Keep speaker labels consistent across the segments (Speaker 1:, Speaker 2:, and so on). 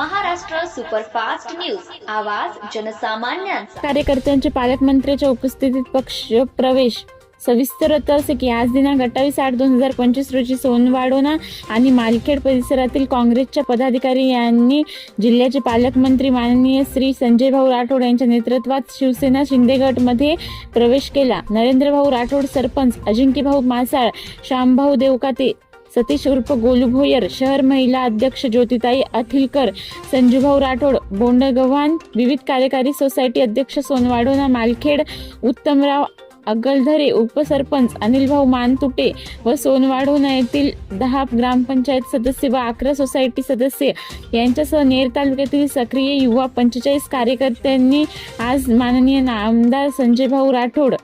Speaker 1: Superfast news. आवाज जनसामान्यांचा.
Speaker 2: कार्यकर्त्यांचे पालकमंत्र्यांच्या उपस्थितीत पक्ष प्रवेश. सविस्तर असे की आज दिनांक अठ्ठावीस आठ दोन हजार पंचवीस रोजी सोनवाडोना आणि मालखेड परिसरातील काँग्रेसच्या पदाधिकारी यांनी जिल्ह्याचे पालकमंत्री माननीय श्री संजय भाऊ राठोड यांच्या नेतृत्वात शिवसेना शिंदेगडमध्ये प्रवेश केला. नरेंद्र भाऊ राठोड सरपंच अजिंक्य भाऊ मासाळ श्यामभाऊ देवकाते सतीश उर्फ गोलू भोयर शहर महिला अध्यक्ष ज्योतिताई अथिलकर संजूभाऊ राठोड बोंडगव्हाण विविध कार्यकारी सोसायटी अध्यक्ष सोनवाडोना मालखेड उत्तमराव अगलधरे उपसरपंच अनिलभाऊ मानतुटे व सोनवाडोना येथील दहा ग्रामपंचायत सदस्य व अकरा सोसायटी सदस्य यांच्यासह नेर तालुक्यातील सक्रिय युवा पंचेचाळीस कार्यकर्त्यांनी आज माननीय आमदार संजयभाऊ राठोड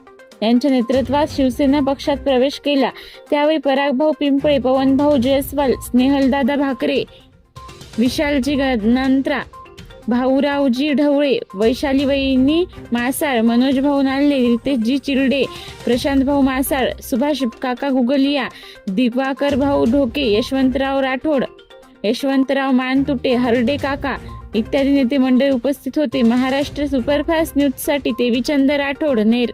Speaker 2: यांच्या नेतृत्वात शिवसेना पक्षात प्रवेश केला. त्यावेळी परागभाऊ पिंपळे पवनभाऊ जयस्वाल स्नेहलदादा भाकरे विशालजी गणांत्रा भाऊरावजी ढवळे वैशालीबाईंनी मासाळ मनोज भाऊ नाल्ले रितेशजी चिरडे प्रशांत भाऊ मासाळ सुभाष काका गुगलिया दिवाकर भाऊ ढोके यशवंतराव राठोड यशवंतराव मानतुटे हरडे काका इत्यादी नेते मंडळी उपस्थित होते. महाराष्ट्र सुपरफास्ट न्यूजसाठी देवीचंद राठोड नेर